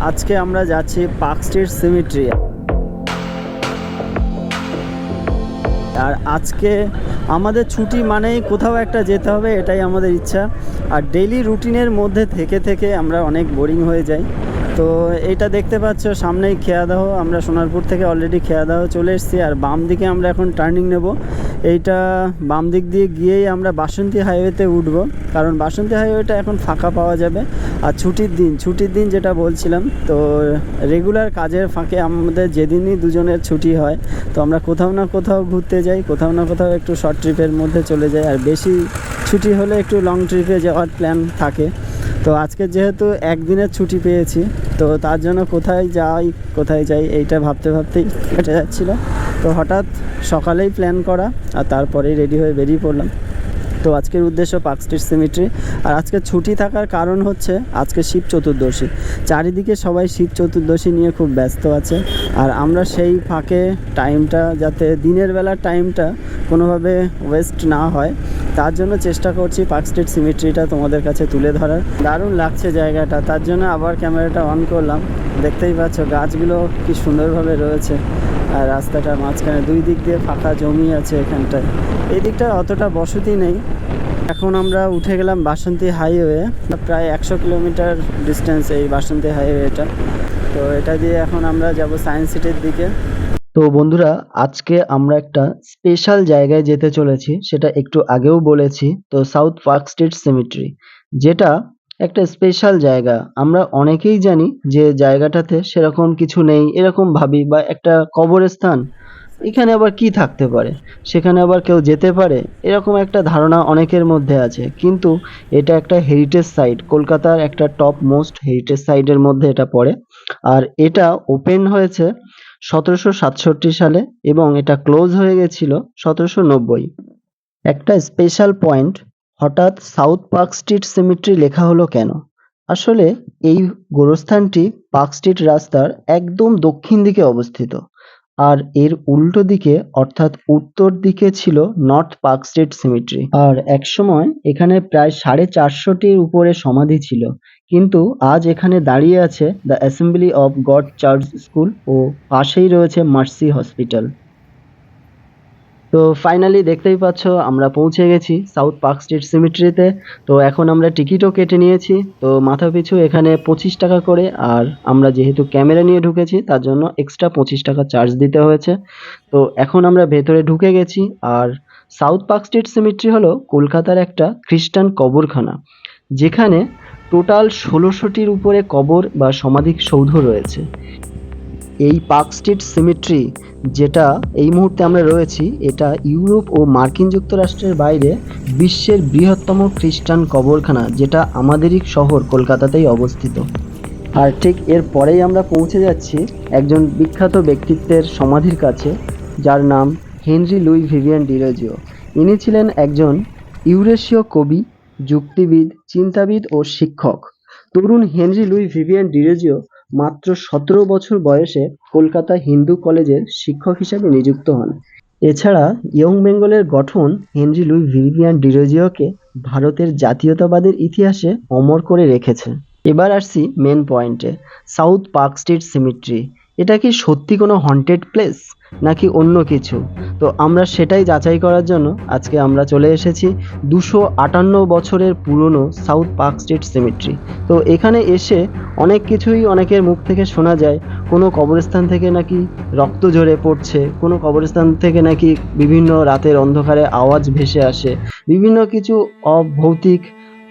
আজকে আমরা যাচ্ছি পার্ক স্ট্রিট সিমিট্রি। আর আজকে আমাদের ছুটি মানেই কোথাও একটা যেতে হবে, এটাই আমাদের ইচ্ছা। আর ডেইলি রুটিনের মধ্যে থেকে থেকে আমরা অনেক বোরিং হয়ে যাই। তো এটা দেখতে পাচ্ছ, সামনেই খেয়াদাহ। আমরা সোনারপুর থেকে অলরেডি খেয়াদাহ চলে এসেছি আর বাম দিকে আমরা এখন টার্নিং নেব। এইটা বাম দিক দিয়ে গিয়েই আমরা বাসন্তী হাইওয়েতে উঠবো। কারণ বাসন্তী হাইওয়েটা এখন ফাঁকা পাওয়া যাবে। আর ছুটির দিন ছুটির দিন যেটা বলছিলাম, তো রেগুলার কাজের ফাঁকে আমাদের যেদিনই দুজনের ছুটি হয়, তো আমরা কোথাও না কোথাও ঘুরতে যাই, কোথাও না কোথাও একটু শর্ট ট্রিপের মধ্যে চলে যাই। আর বেশি ছুটি হলে একটু লং ট্রিপে যাওয়ার প্ল্যান থাকে। তো আজকে যেহেতু একদিনের ছুটি পেয়েছি, তো তার জন্য কোথায় যাই কোথায় যাই এইটা ভাবতে ভাবতেই কেটে যাচ্ছিল। তো হঠাৎ সকালেই প্ল্যান করা আর তারপরেই রেডি হয়ে বেরিয়ে পড়লাম। তো আজকের উদ্দেশ্য পার্ক স্ট্রিট সিমিট্রি। আর আজকে ছুটি থাকার কারণ হচ্ছে আজকে শিব চতুর্দশী। চারিদিকে সবাই শিব চতুর্দশী নিয়ে খুব ব্যস্ত আছে। আর আমরা সেই ফাঁকে টাইমটা যাতে দিনের বেলার টাইমটা কোনোভাবে ওয়েস্ট না হয়, তার জন্য চেষ্টা করছি পার্ক স্ট্রিট সিমিট্রিটা তোমাদের কাছে তুলে ধরার। দারুণ লাগছে জায়গাটা, তার জন্য আবার ক্যামেরাটা অন করলাম। দেখতেই পাচ্ছ গাছগুলো কি সুন্দরভাবে রয়েছে। আর রাস্তাটার মাঝখানে দুই দিক দিয়ে ফাঁকা জমি আছে এখানটায়। এই দিকটা অতটা বসতি নেই। এখন আমরা উঠে গেলাম বাসন্তী হাইওয়ে। প্রায় একশো কিলোমিটার ডিস্টেন্স এই বাসন্তী হাইওয়েটা। তো এটা দিয়ে এখন আমরা যাব সায়েন্স সিটির দিকে। তো বন্ধুরা, আজকে আমরা একটা স্পেশাল জায়গায় যেতে চলেছি, সেটা একটু আগেও বলেছি, তো সাউথ পার্ক স্ট্রিট সিমিট্রি যেটা একটা স্পেশাল জায়গা। আমরা অনেকেই জানি যে জায়গাটাতে সেরকম কিছু নেই, এরকম ভাবি বা একটা কবরস্থান। এখানে আবার কি থাকতে পারে? সেখানে আবার কেউ যেতে পারে? এরকম একটা ধারণা অনেকের মধ্যে আছে। কিন্তু এটা একটা হেরিটেজ সাইট কলকাতার একটা টপ মোস্ট হেরিটেজ সাইটের মধ্যে এটা পড়ে। আর এটা ওপেন হয়েছে সতেরোশো সাতষট্টি সালে এবং এটা ক্লোজ হয়ে গেছিল সতেরোশো নব্বই। একটা স্পেশাল পয়েন্ট হঠাৎ সাউথ পার্ক স্ট্রিট সিমিট্রি লেখা হলো কেন? আসলে এই গোরস্থানটি পার্ক স্ট্রিট রাস্তার একদম দক্ষিণ দিকে অবস্থিত। আর এর উল্টো দিকে, অর্থাৎ উত্তর দিকে ছিল নর্থ পার্ক স্ট্রিট সিমিট্রি। আর একসময় এখানে প্রায় সাড়ে চারশোটির উপরে সমাধি ছিল। কিন্তু আজ এখানে দাঁড়িয়ে আছে the Assembly of God church school ও পাশেই রয়েছে মার্সি হসপিটাল। তো ফাইনালি দেখতেই পাচ্ছ, আমরা পৌঁছে গেছি সাউথ পার্ক স্ট্রিট সিমিট্রিতে তো। এখন আমরা টিকিটও কেটে নিয়েছি। তো মাথা পিছু এখানে পঁচিশ টাকা করে, আর আমরা যেহেতু ক্যামেরা নিয়ে ঢুকেছি, তার জন্য এক্সট্রা পঁচিশ টাকা চার্জ দিতে হয়েছে। তো এখন আমরা ভেতরে ঢুকে গেছি, আর সাউথ পার্ক স্ট্রিট সিমিট্রি হলো কলকাতার একটা খ্রিস্টান কবরখানা, যেখানে টোটাল ষোলোশোটির উপরে কবর বা সমাধিক সৌধ রয়েছে। এই পার্ক স্ট্রিট সিমিট্রি যেটা এই মুহূর্তে আমরা রয়েছি, এটা ইউরোপ ও মার্কিন যুক্তরাষ্ট্রের বাইরে বিশ্বের বৃহত্তম খ্রিস্টান কবরখানা, যেটা আমাদেরই শহর কলকাতাতেই অবস্থিত। আর ঠিক এর পরেই আমরা পৌঁছে যাচ্ছি একজন বিখ্যাত ব্যক্তিত্বের সমাধির কাছে, যার নাম হেনরি লুই ভিভিয়ান ডিরোজিও ইনি ছিলেন একজন ইউরেশীয় কবি, যুক্তিবিদ, চিন্তাবিদ ও শিক্ষক। তরুণ হেনরি লুই ভিভিয়ান ডিরোজিও মাত্র সতেরো বছর বয়সে কলকাতা হিন্দু কলেজের শিক্ষক হিসেবে নিযুক্ত হন। এছাড়া ইয়ং বেঙ্গলের গঠন হেনরি লুই ভিভিয়ান ডিরোজিওকে ভারতের জাতীয়তাবাদের ইতিহাসে অমর করে রেখেছে। এবার আসছি মেন পয়েন্টে সাউথ পার্ক স্ট্রিট সিমিট্রি এটা কি সত্যি কোনো হন্টেড প্লেস নাকি অন্য কিছু? তো আমরা সেটাই যাচাই করার জন্য আজকে আমরা চলে এসেছি দুশো আটান্ন বছরের পুরনো সাউথ পার্ক স্ট্রিট সিমিট্রি। তো এখানে এসে অনেক কিছুই অনেকের মুখ থেকে শোনা যায়। কোনো কবরস্থান থেকে নাকি রক্ত ঝরে পড়ছে, কোনো কবরস্থান থেকে নাকি বিভিন্ন রাতের অন্ধকারে আওয়াজ ভেসে আসে। বিভিন্ন কিছু অভৌতিক,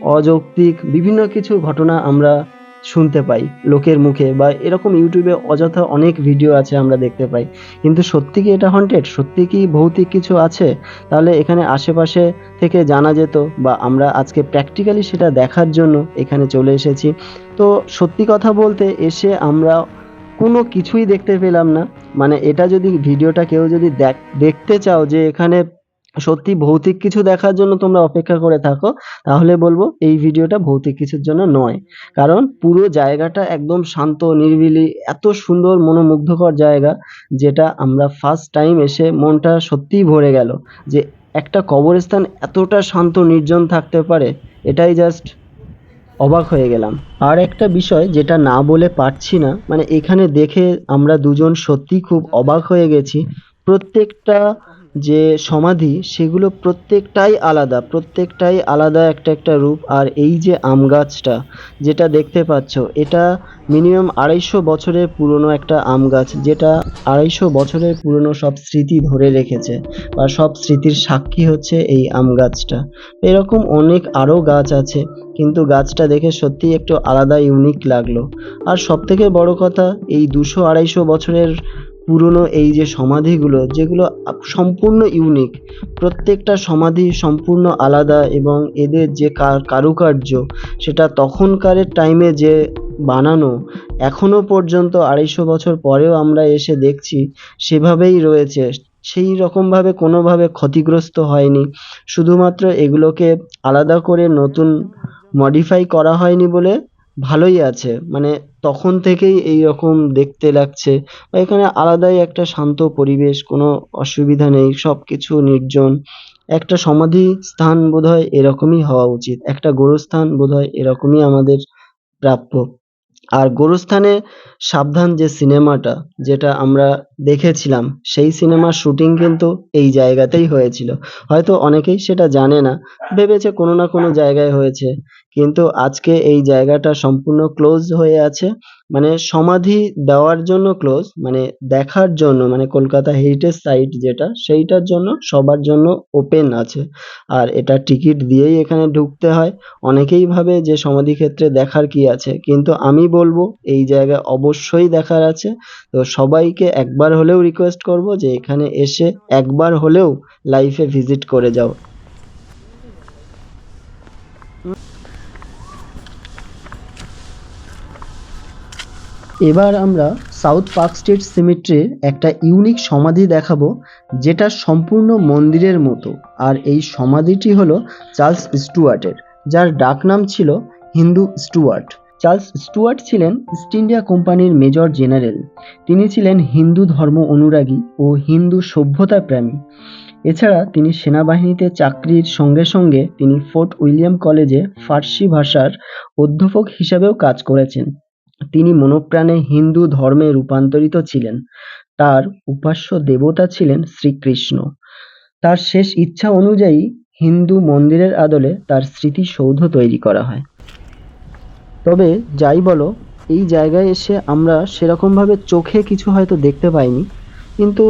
অযৌক্তিক, বিভিন্ন কিছু ঘটনা আমরা শুনতে পাই, লোকের মুখে বা এরকম ইউটিউবে অযথা অনেক ভিডিও আছে আমরা দেখতে পাই। কিন্তু সত্যি কি এটা হন্টেড সত্যি কি ভৌতিক কিছু আছে? তাহলে এখানে আশেপাশে থেকে জানা যেত বা আমরা আজকে প্র্যাকটিক্যালি সেটা দেখার জন্য এখানে চলে এসেছি। তো সত্যি কথা বলতে এসে আমরা কোনো কিছুই দেখতে পেলাম না। মানে এটা যদি ভিডিওটা কেউ যদি দেখ, দেখতে চাও যে এখানে সত্যি ভৌতিক কিছু দেখার জন্য তোমরা অপেক্ষা করে থাকো, তাহলে বলব এই ভিডিওটা ভৌতিক কিছুর জন্য নয়। কারণ পুরো জায়গাটা একদম শান্ত, নিরিবিলি, এত সুন্দর, মনোমুগ্ধকর জায়গা, যেটা আমরা ফার্স্ট টাইম এসে মনটা সত্যিই ভরে গেল যে একটা কবরস্থান এতটা শান্ত, নির্জন থাকতে পারে, এটাই জাস্ট অবাক হয়ে গেলাম। আর একটা বিষয় যেটা না বলে পারছি না মানে এখানে দেখে আমরা দুজন সত্যি খুব অবাক হয়ে গেছি। প্রত্যেকটা যে সমাধি, সেগুলো প্রত্যেকটাই আলাদা প্রত্যেকটাই আলাদা একটা একটা রূপ। আর এই যে আম গাছটা, যেটা দেখতে পাচ্ছ, এটা মিনিমাম আড়াইশো বছরের পুরনো একটা আম গাছ, যেটা আড়াইশো বছরের পুরনো সব স্মৃতি ধরে রেখেছে। বা সব স্মৃতির সাক্ষী হচ্ছে এই আম গাছটা। এরকম অনেক আরও গাছ আছে, কিন্তু গাছটা দেখে সত্যিই একটু আলাদা, ইউনিক লাগল। আর সবথেকে বড় কথা, এই দুশো আড়াইশো বছরের পুরনো এই যে সমাধিগুলো, যেগুলো সম্পূর্ণ ইউনিক প্রত্যেকটা সমাধি সম্পূর্ণ আলাদা এবং এদের যে কারুকার্য, সেটা তখনকারের টাইমে যে বানানো, এখনও পর্যন্ত আড়াইশো বছর পরেও আমরা এসে দেখছি সেভাবেই রয়েছে। সেই রকমভাবে কোনোভাবে ক্ষতিগ্রস্ত হয়নি। শুধুমাত্র এগুলোকে আলাদা করে নতুন মডিফাই করা হয়নি বলে ভালোই আছে। মানে তখন থেকেই এই রকম দেখতে লাগছে। বা এখানে আলাদাই একটা শান্ত পরিবেশ, কোনো অসুবিধা নেই সব কিছু নির্জন। একটা সমাধি স্থান বোধহয় এরকমই হওয়া উচিত। একটা গোরস্থান বোধহয় এরকমই আমাদের প্রাপ্য। আর গোরস্থানে সাবধান যে সিনেমাটা, যেটা আমরা দেখেছিলাম, সেই সিনেমার শুটিং কিন্তু এই জায়গাতেই হয়েছিল। হয়তো অনেকেই সেটা জানে না। ভেবেছে কোনো না কোনো জায়গায় হয়েছে। কিন্তু আজকে এই জায়গাটা সম্পূর্ণ ক্লোজ হয়ে আছে। মানে সমাধি দেওয়ার জন্য ক্লোজ মানে দেখার জন্য মানে কলকাতা হেরিটেজ সাইট যেটা, সেইটার জন্য, সবার জন্য ওপেন আছে। আর এটা টিকিট দিয়েই এখানে ঢুকতে হয়। অনেকেই ভাবে যে সমাধিক্ষেত্রে দেখার কি আছে, কিন্তু আমি বলব এই জায়গা অবশ্যই দেখার আছে। তো সবাইকে একবার হলেও রিকোয়েস্ট করব যে এখানে এসে একবার হলেও লাইফে ভিজিট করে যাও। এবার আমরা সাউথ পার্ক স্ট্রিট সিমেট্রির একটা ইউনিক সমাধি দেখাবো, যেটা সম্পূর্ণ মন্দিরের মতো। আর এই সমাধিটি হলো চার্লস স্টুয়ার্টের, যার ডাকনাম ছিল হিন্দু স্টুয়ার্ট। চার্লস স্টুয়ার্ট ছিলেন ইস্ট ইন্ডিয়া কোম্পানির মেজর জেনারেল। তিনি ছিলেন হিন্দু ধর্ম অনুরাগী ও হিন্দু সভ্যতা প্রেমী। এছাড়া তিনি সেনাবাহিনীতে চাকরির সঙ্গে সঙ্গে তিনি ফোর্ট উইলিয়াম কলেজে ফার্সি ভাষার অধ্যাপক হিসাবেও কাজ করেছেন। তিনি মনপ্রাণে হিন্দু ধর্মে রূপান্তরিত ছিলেন। তার উপাস্য দেবতা ছিলেন শ্রীকৃষ্ণ। তার শেষ ইচ্ছা অনুযায়ী হিন্দু মন্দিরের আদলে তার স্মৃতিসৌধ তৈরি করা হয়। তবে যাই বলো, এই জায়গায় এসে আমরা সেরকমভাবে চোখে কিছু হয়তো দেখতে পাইনি, কিন্তু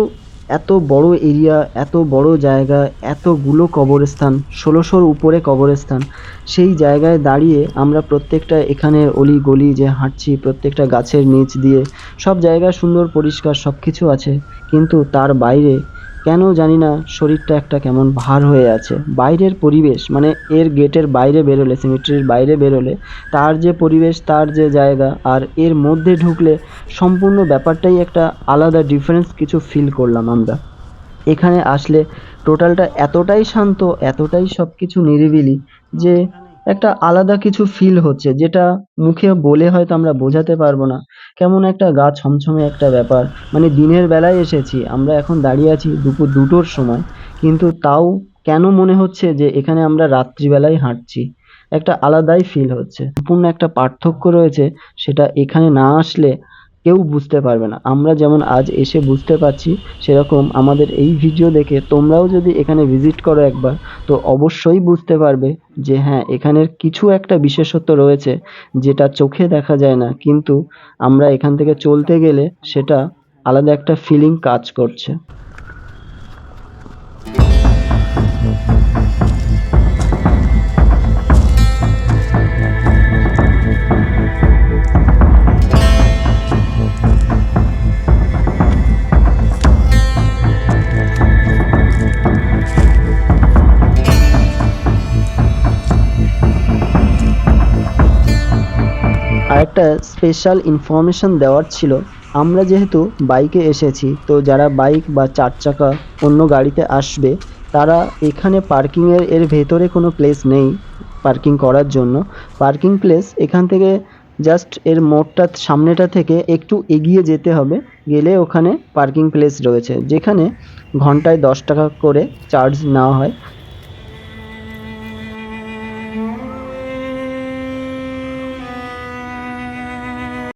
এত বড় এরিয়া, এত বড় জায়গা, এতগুলো কবরস্থান, ষোলোশোর উপরে কবরস্থান। সেই জায়গায় দাঁড়িয়ে আমরা প্রত্যেকটা এখানের অলি গলি যে হাঁটছি, প্রত্যেকটা গাছের নিচ দিয়ে, সব জায়গা সুন্দর পরিষ্কার সব কিছু আছে। কিন্তু তার বাইরে কেন জানি না, শরীরটা একটা কেমন ভার হয়ে আছে। বাইরের পরিবেশ মানে এর গেটের বাইরে বেরোলে সিমেট্রির বাইরে বেরোলে, তার যে পরিবেশ, তার যে জায়গা, আর এর মধ্যে ঢুকলে সম্পূর্ণ ব্যাপারটাই একটা আলাদা ডিফারেন্স কিছু ফিল করলাম আমরা। এখানে আসলে টোটালটা এতটাই শান্ত, এতটাই সব কিছু নিরিবিলি যে একটা আলাদা কিছু ফিল হচ্ছে, যেটা মুখে বলে হয়তো আমরা বোঝাতে পারব না। কেমন একটা গা ছমছমে একটা ব্যাপার। মানে দিনের বেলায় এসেছি, আমরা এখন দাঁড়িয়ে আছি দুপুর দুটোর সময়, কিন্তু তাও কেন মনে হচ্ছে যে এখানে আমরা রাত্রিবেলায় হাঁটছি? একটা আলাদাই ফিল হচ্ছে। সম্পূর্ণ একটা পার্থক্য রয়েছে, সেটা এখানে না আসলে কেউ বুঝতে পারবে না। আমরা যেমন আজ এসে বুঝতে পারছি, সেরকম আমাদের এই ভিডিও দেখে তোমরাও যদি এখানে ভিজিট করো একবার, তো অবশ্যই বুঝতে পারবে যে হ্যাঁ এখানের কিছু একটা বিশেষত্ব রয়েছে যেটা চোখে দেখা যায় না। কিন্তু আমরা এখান থেকে চলতে গেলে সেটা আলাদা একটা ফিলিং কাজ করছে। একটা স্পেশাল ইনফরমেশন দেওয়ার ছিল। আমরা যেহেতু বাইকে এসেছি, তো যারা বাইক বা চার চাকা অন্য গাড়িতে আসবে, তারা এখানে পার্কিংয়ের এর ভেতরে কোনো প্লেস নেই পার্কিং করার জন্য। পার্কিং প্লেস এখান থেকে জাস্ট এর মোড়টা, সামনেটা থেকে একটু এগিয়ে যেতে হবে, গেলে ওখানে পার্কিং প্লেস রয়েছে। যেখানে ঘন্টায় দশ টাকা করে চার্জ নেওয়া হয়।